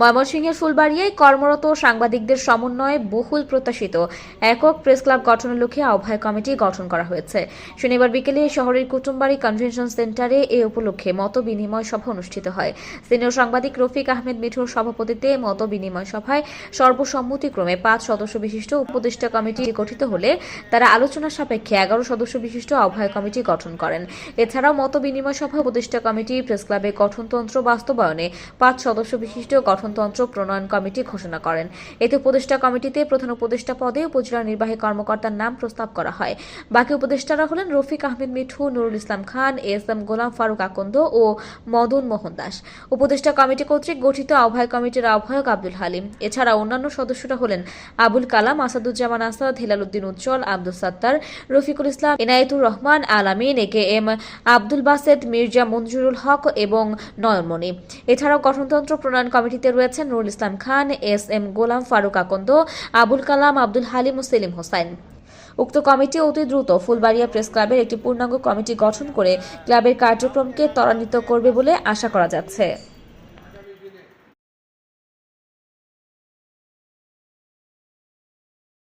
ময়মনসিংহের ফুলবাড়িয়ায় কর্মরত সাংবাদিকদের সমন্বয়ে বহুল প্রত্যাশিত একক প্রেস ক্লাব গঠনের লক্ষ্যে আহ্বায়ক কমিটি গঠন করা হয়েছে। শনিবার বিকেলে শহরের কুটুমবাড়ি কনভেনশন সেন্টারে এ উপলক্ষে মত বিনিময় সভা অনুষ্ঠিত হয়। সিনিয়র সাংবাদিক রফিক আহমেদ মিঠুর সভাপতিত্বে মত বিনিময় সভায় সর্বসম্মতিক্রমে পাঁচ সদস্য বিশিষ্ট উপদেষ্টা কমিটি গঠিত হলে তারা আলোচনা সাপেক্ষে এগারো সদস্য বিশিষ্ট আহ্বায়ক কমিটি গঠন করেন। এছাড়াও মত বিনিময় সভা উপদেষ্টা কমিটি প্রেস ক্লাবের গঠনতন্ত্র বাস্তবায়নে পাঁচ সদস্য বিশিষ্ট গঠনতন্ত্র প্রণয়ন কমিটি ঘোষণা করেন। এতে উপদেষ্টা কমিটিতে প্রধান উপদেষ্টা পদে উপজেলা নির্বাহী কর্মকর্তার নাম প্রস্তাব করা হয়। বাকি উপদেষ্টারা হলেন রফিক আহমেদ মিঠু, নুরুল ইসলাম খান এস এম গোলাম ফারুক আকন্দ ও মদন মোহন দাস। উপদেষ্টা কমিটি কর্তৃক গঠিত আহ্বায়ক কমিটির আহ্বায়ক আব্দুল হালিম। এছাড়া অন্যান্য সদস্যরা হলেন আবুল কালাম, আসাদুজ্জামান আসাদ, হেলালুদ্দিন উজ্জ্বল, Abdul Sattar, Rafiqul Islam, Enayetur Rahman Alamin A K M Abdul Baset, Mirza Manjurul Haque এবং নয়নমণি। এছাড়াও গঠনতন্ত্র প্রণয়ন কমিটিতে রয়েছেন নুরুল ইসলাম খান, এস এম গোলাম, ফারুক আকন্দ, আবুল কালাম, আব্দুল হালিম ও সেলিম হোসাইন। উক্ত কমিটি অতি দ্রুত ফুলবাড়িয়া প্রেস ক্লাবের একটি পূর্ণাঙ্গ কমিটি গঠন করে ক্লাবের কার্যক্রমকে ত্বরান্বিত করবে বলে আশা করা যাচ্ছে।